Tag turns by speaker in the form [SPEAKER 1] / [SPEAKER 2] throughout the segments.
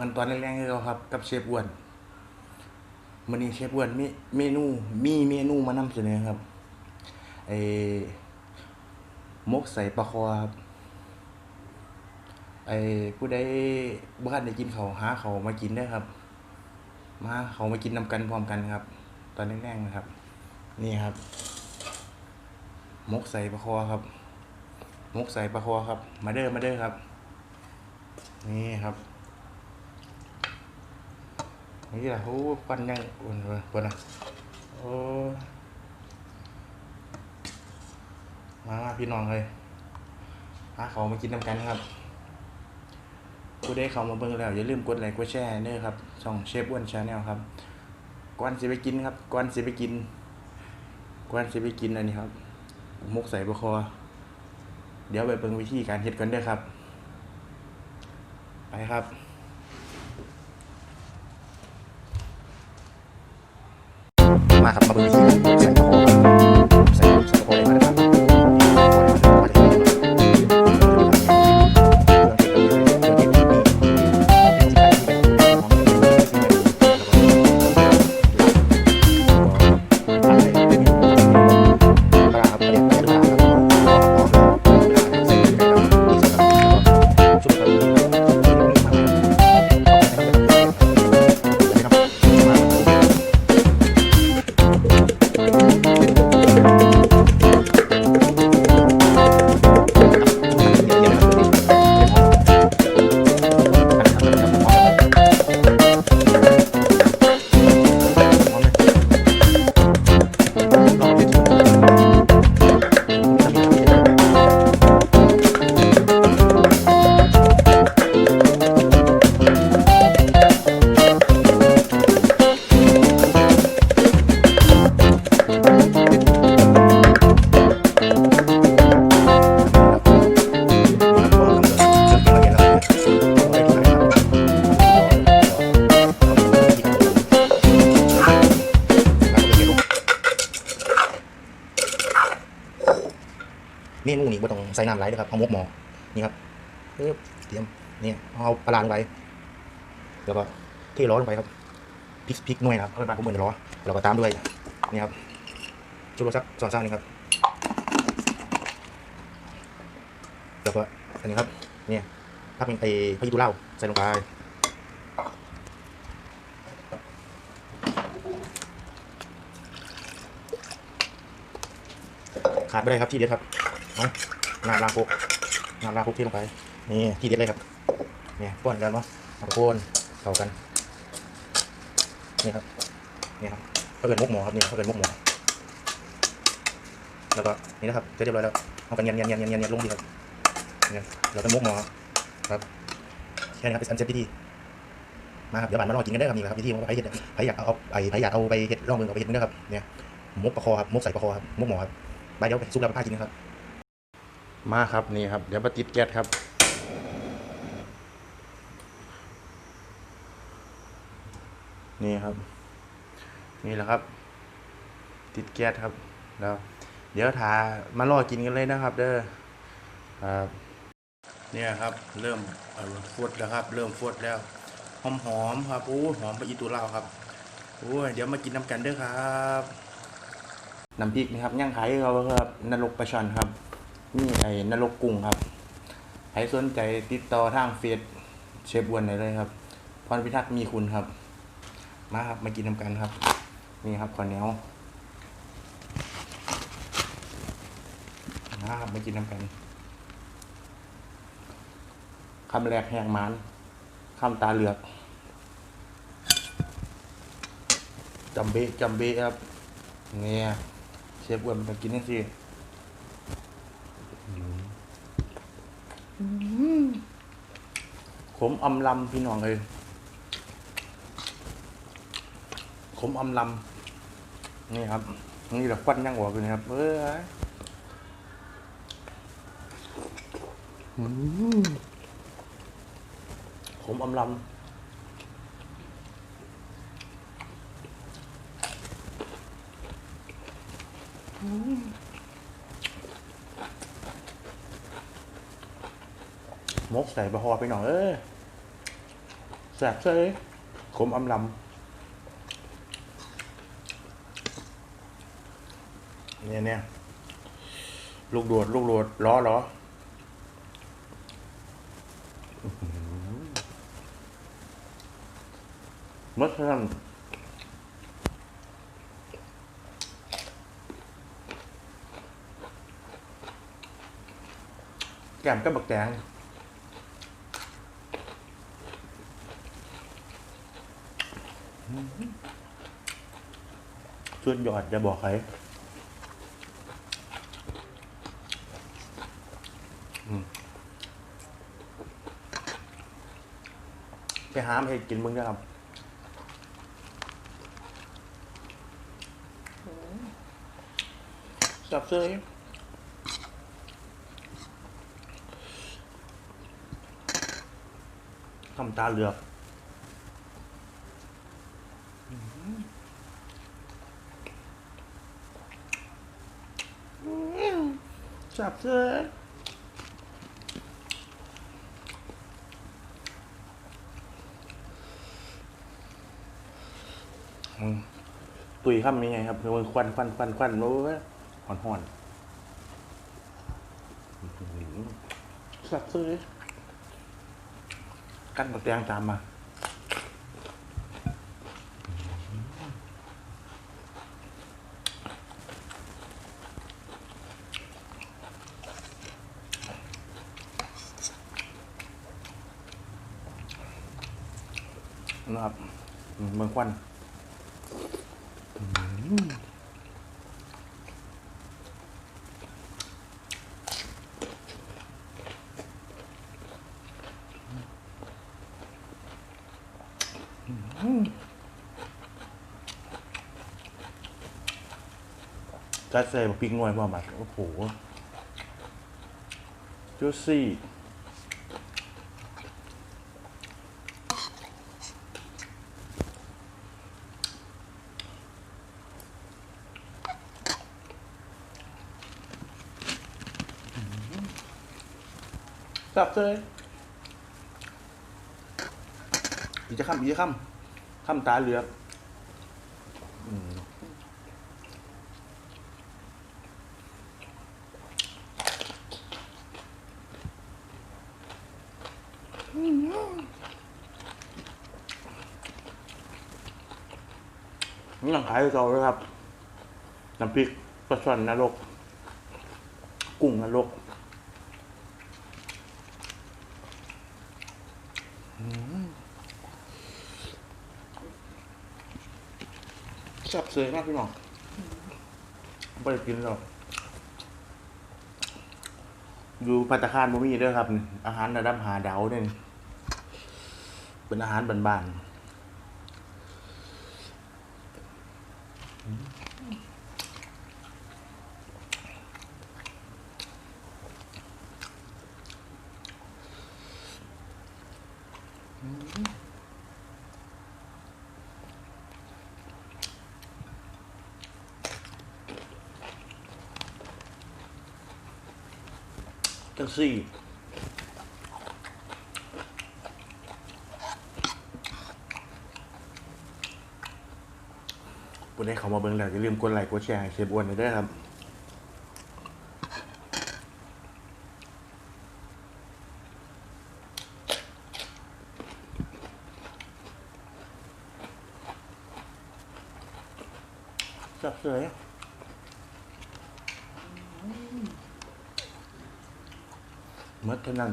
[SPEAKER 1] กันตอนแรกๆคือเราครับ กับเชฟอ้วนมื้อนี้เชฟอ้วนมีเมนูมีเมนูมานำเสนอครับไอ้มกใส่ปลาคอครับไอ้ผู้ใดบ่ทันได้กินเขาหาเขามากินได้ครับ มาเขามากินนำกันพร้อมกันครับ ตอนแรกๆนะครับ นี่ครับ มกใส่ปลาคอครับมกใส่ปลาคอครับ มาเด้อมาเด้อครับ นี่ครับ นี่แหละโอ้ควันยังอุ่นเลยปนนะโอ้มามาพี่น้องเลยหาเขามากินน้ำกันครับผู้ได้เขามาเบิ่งแล้วอย่าลืมกดไลค์กดแชร์เด้อครับช่องเชฟอ้วนชาแนลครับก่อนสิไปกินครับก่อนสิไปกินก่อนสิไปกินอันนี้ครับมุกใส่บะคอ เดี๋ยวไปเบิ่งวิธีการเฮ็ดกันเด้อครับ ไปครับ มาครับมาเบิ่งวิธีใส่ตะโพครับ ส่น้ำไหลนะครับเอาหมกหมอนี่ครับเตรียมนี่เอาปลาร้าลงไปแล้วก็เที่ร้อลงไปครับพริกพริกหน่วยนะครับเอาไปบ้านผมเหมือนร้อแล้วก็ตามด้วยนี่ครับชุบรสสักสองซ่านี่ครับแล้วก็อันนี้ครับเนี่ยถ้าเป็นไอ้พายุตุเล่าใส่ลงไปขาดไม่ได้ครับที่เด็ดครับเอา น้ำล้างคุกน้ำล้างคุกที่ลงไป นี่ที่เด็ดเลยครับ เนี่ยป้อนกันเนาะเอนเข้ากัน นี่ครับ นี่ครับเขาเกิดมุกหมอครับนี่เขาเกิดมุกหมอ แล้วก็นี่นะครับเสร็จเรียบร้อยแล้ว เอากันเย็นเย็นเย็นเย็นเย็นลงดีครับเนี่ยเราจะมุกหมอครับแค่นี้ครับเป็นอันเซฟพิธีมาครับเดี๋ยวบ้านมาลองกินกันได้ครับนี่ครับพิธีว่าใครเห็ดใครอยากเอาไอ้ใครอยากเอาไปเห็ดลองมือเอาไปเห็ดนึงนะครับเนี่ยมุกปลาคอครับมุกใส่ปลาคอครับมุกหมอครับไปเดี๋ยวไปซุปแล้วไปพากินนะครับ มาครับนี่ครับ เดี๋ยวมาติดแก๊สครับ นี่ครับ นี่แหละครับ ติดแก๊สครับแล้วเดี๋ยวทามารอกินกันเลยนะครับ เด้อครับเนี่ยครับ เริ่มเอ่อฟดแล้วครับ เริ่มฟดแล้วหอมหอมๆครับโอ้หอมไปอีตูเล่าครับโอ้ยเดี๋ยวมากินน้ำกันเด้อครับน้ำพริกนะครับย่างขายเขาครับนรกปลาช่อนครับ นี่ไอ้นรกกุ้งครับใครสนใจติดต่อทางเฟซเชฟอ้วนได้เลยครับ พรพิทักษ์มีคุณครับ มาครับมากินน้ำกันครับ นี่ครับข้าวเหนียวมาครับมากินน้ำกันคำแรกแหงมันคำตาเหลือกจำเบะจำเบครับ เนี่ยเชฟอ้วนมากินนี่สิ ขมอำลำพี่น้องเลยขมอำลำนี่ครับ นี่แหละควันยังหัวกันครับ เออืมขมอำลำอืม มกใส่บะฮอไปหน่อยเอ้ยแสบเลยขมอำลำเนี่ยเนี่ยลูกโดดลูกโดดล้อล้อมัสลัมแกมก็บักแดง สุดยอดจะบอกใครอืมไปหามาให้กินมึงนะครับสับเซยทำตาเหลือก สับเสื้อตุยข้ามยังไงครับคือมันควันควันควันควันโอ้ยหอนหอนสับเสื้อกันบักแดงตามมา นะครับอืมเมืองควันอืมอืม จัดใส่บักพริกหน่วยพอมาโอ้โหจูซี่สับเลยอีกจะข้ามอีกจะข้ามข้ามตาเหลือก ยังขายให้เราเลยครับ น้ำพริกปลาช่อนนรก กุ้งนรกแซ่บเสยมากพี่น้องไม่ได้กินหรอกอยู่พัตคารบ่มีเด้อครับ อาหารระดับหาดาวเนี่ยเป็นอาหารบ้านๆ จังซี่ วันนี้เขามาเบิ่งแล้วอย่าลืมกดไลค์กดแชร์ให้เชฟอ้วนด้วยครับจับเสยเมื่อเท่านั้น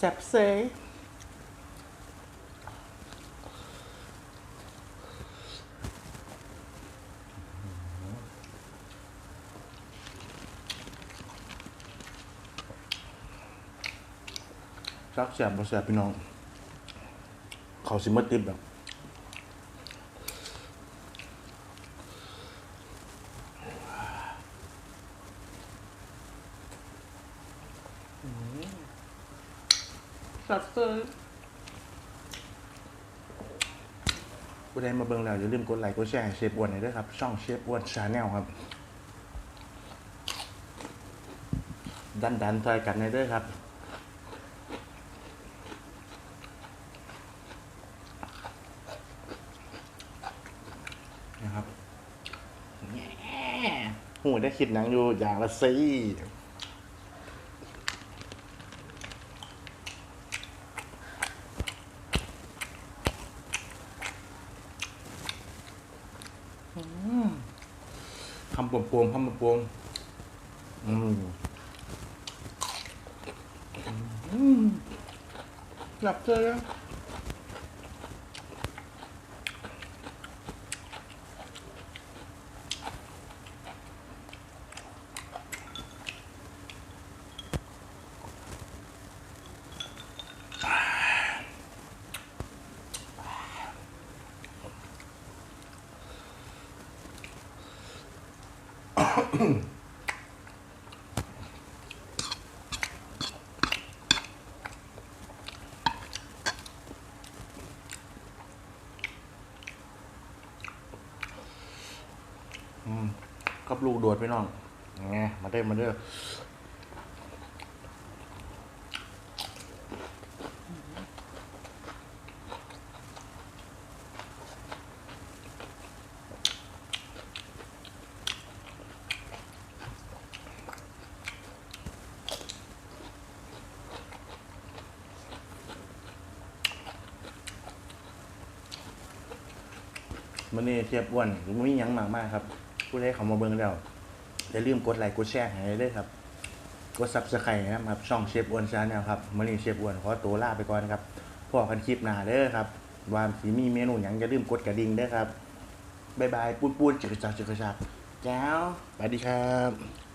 [SPEAKER 1] แซบเซยรักแซ่บบ่แสบพี่น้อง เขาสิมาติดแบบ สัตว์เซอร์ผู้ใดมาเบิ่งแล้วอย่าลืมกดไลค์กดแชร์ให้เชฟอ้วนหน่อยด้วยครับ ช่องเชฟอ้วนชาแนลครับ ดันดันๆซอยกันในอยด้วยครับ นะครับแง่หูได้คิดหนังอยู่อย่างละสิอืมคำ ปวมปวมๆคำปวมปวมๆอืมอืมหลับเลยอะอืม กับลูกโดดไปน้องไงมาเด้อมาเด้อ มันนี้เทียบอ้วนมันมีหยังมากมากครับ ผู้ใดเขามาเบิ่งแล้วอย่าลืมกดไลค์กดแชร์ให้ด้วยครับ กดซับสไครต์นะครับช่องเชฟอ้วนชาแนลครับมื่อนี้เชฟอ้วนขอตัวลาไปก่อนครับพอกันคลิปหน้าเด้อครับว่าสีมีเมนูหยังอย่าลืมกดกระดิ่งเด้อครับบ๊ายบายปุ้นปุ้นจิกจักจิกจักแจ้วสวัสดีครับ